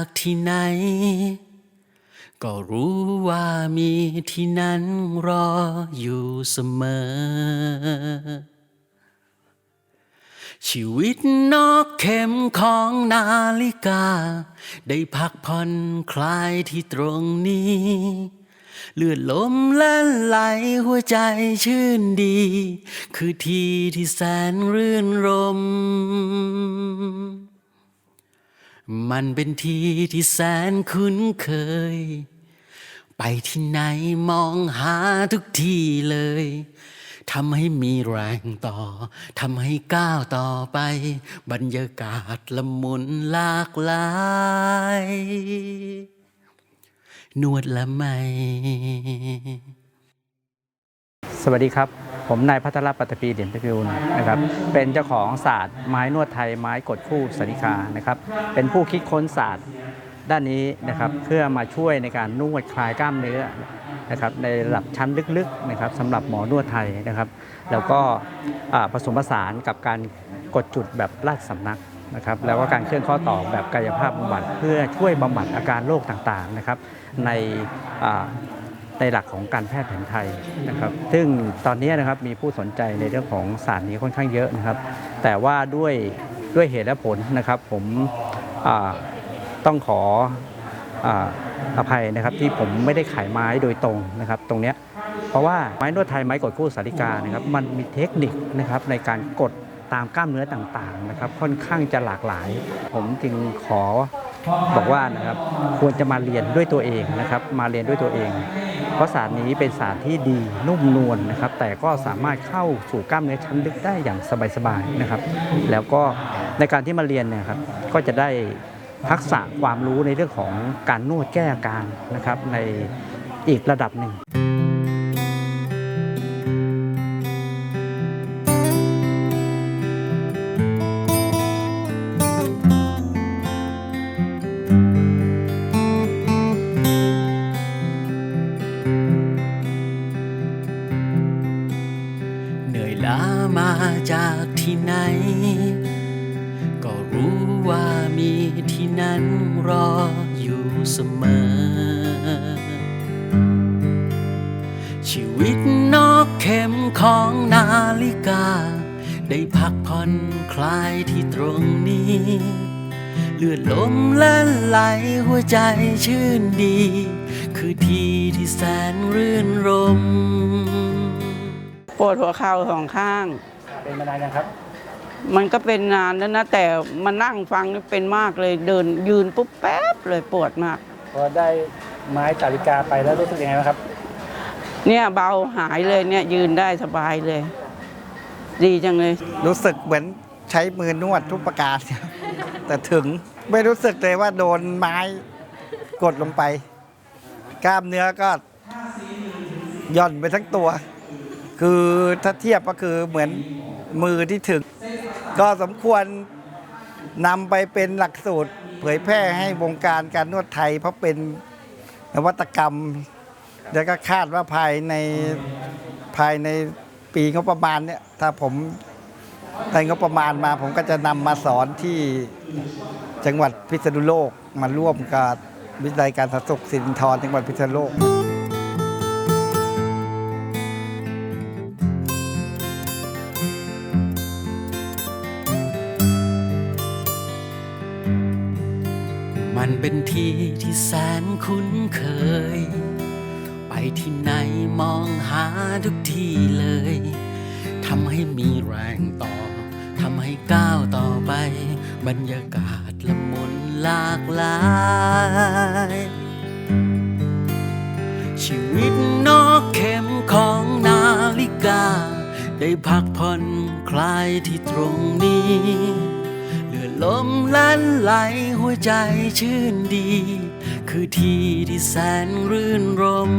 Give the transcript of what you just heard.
จากที่ไหน ก็รู้ว่ามีที่นั้นรออยู่เสมอ ชีวิตนอกเข็มของนาฬิกา ได้พักผ่อนคลายที่ตรงนี้ เลือดลมและไหลหัวใจชื่นดี คือที่ที่แสนรื่นรม มันเป็นที่ที่แสนคุ้นเคย ไปที่ไหนมองหาทุกที่เลยทำให้มีแรงต่อ ทำให้ก้าวต่อไป บรรยากาศละมุนหลากหลาย นวดละไมสวัสดีครับ ผมนายพัทรปัตตปีเด่นพิบูลนะครับ เป็นเจ้าของศาสตร์ไม้นวดไทยไม้กดคู่สริกานะครับ เป็นผู้คิดค้นศาสตร์ด้านนี้นะครับเพื่อมาช่วยในการนวดคลายกล้ามเนื้อนะครับในระดับชั้นลึกๆนะครับสำหรับหมอนวดไทยนะครับ แล้วก็ผสมผสานกับการกดจุดแบบราชสำนักนะครับแล้วก็การเคลื่อนข้อต่อแบบกายภาพบำบัดเพื่อช่วยบำบัดอาการโรคต่างๆนะครับใน ในหลักของการแพทย์แผนไทยนะครับ ซึ่งตอนนี้นะครับมีผู้สนใจในเรื่องของศาสตร์นี้ค่อนข้างเยอะนะครับ แต่ว่าด้วยด้วยเหตุและผลนะครับ ผมต้องขอออภัยนะครับที่ผมไม่ได้ขายไม้โดยตรงนะครับ ตรงเนี้ยเพราะว่าไม้นวดไทยไม้กดคู่สาริกานะครับมันมีเทคนิคนะครับในการกดตามกล้ามเนื้อต่างๆนะครับ ค่อนข้างจะหลากหลาย ผมจึงขอ บอกว่านะครับควรจะมาเรียนด้วยตัวเองนะครับมาเรียนด้วยตัวเอง เพราะศาสตร์นี้เป็นศาสตร์ที่ดีนุ่มนวลนะครับ แต่ก็สามารถเข้าสู่กล้ามเนื้อชั้นลึกได้อย่างสบายๆนะครับ แล้วก็ในการที่มาเรียนเนี่ยครับก็จะได้ทักษะความรู้ในเรื่องของการนวดแก้อาการนะครับในอีกระดับหนึ่ง จากที่ไหน ก็รู้ว่ามีที่นั้นรออยู่เสมอ ชีวิตนอกเข็มของนาฬิกา ได้พักผ่อนคลายที่ตรงนี้ เลือดลมและไหลหัวใจชื่นดี คือที่ที่แสนรื่นรมปวดหัวเข่าสองข้าง เป็นมานานยังครับ มันก็เป็นนานแล้วนะ แต่มานั่งฟังนี่เป็นมากเลยเดินยืนปุ๊บแป๊บเลยปวดมาก พอได้ไม้สาริกาไปแล้วรู้สึกยังไงบ้างครับ เนี่ยเบาหายเลยเนี่ยยืนได้สบายเลย ดีจังเลย รู้สึกเหมือนใช้มือนวดทุกประการ แต่ถึงไม่รู้สึกเลยว่าโดนไม้กดลงไป กล้ามเนื้อก็หย่อนไปทั้งตัว คือถ้าเทียบก็คือเหมือนมือที่ถึง ก็สมควรนำไปเป็นหลักสูตร เผยแพร่ให้วงการการนวดไทย เพราะเป็นนวัตกรรม แล้วก็คาดว่าภายในภายในปีงบประมาณเนี่ยถ้าผมได้งบประมาณมาผมก็จะนำมาสอนที่จังหวัดพิษณุโลกมาร่วมกับวิทยาลัยการสาธารณสุขสิรินธรจังหวัดพิษณุโลก มันเป็นที่ที่แสนคุ้นเคย ไปที่ไหนมองหาทุกที่เลย ทำให้มีแรงต่อ ทำให้ก้าวต่อไป บรรยากาศละมุนหลากหลาย ชีวิตนอกเข็มของนาฬิกา ได้พักผ่อนคลายที่ตรงนี้ ลมลันไหลหัวใจชื่นดี คือที่ที่แสนรื่นรม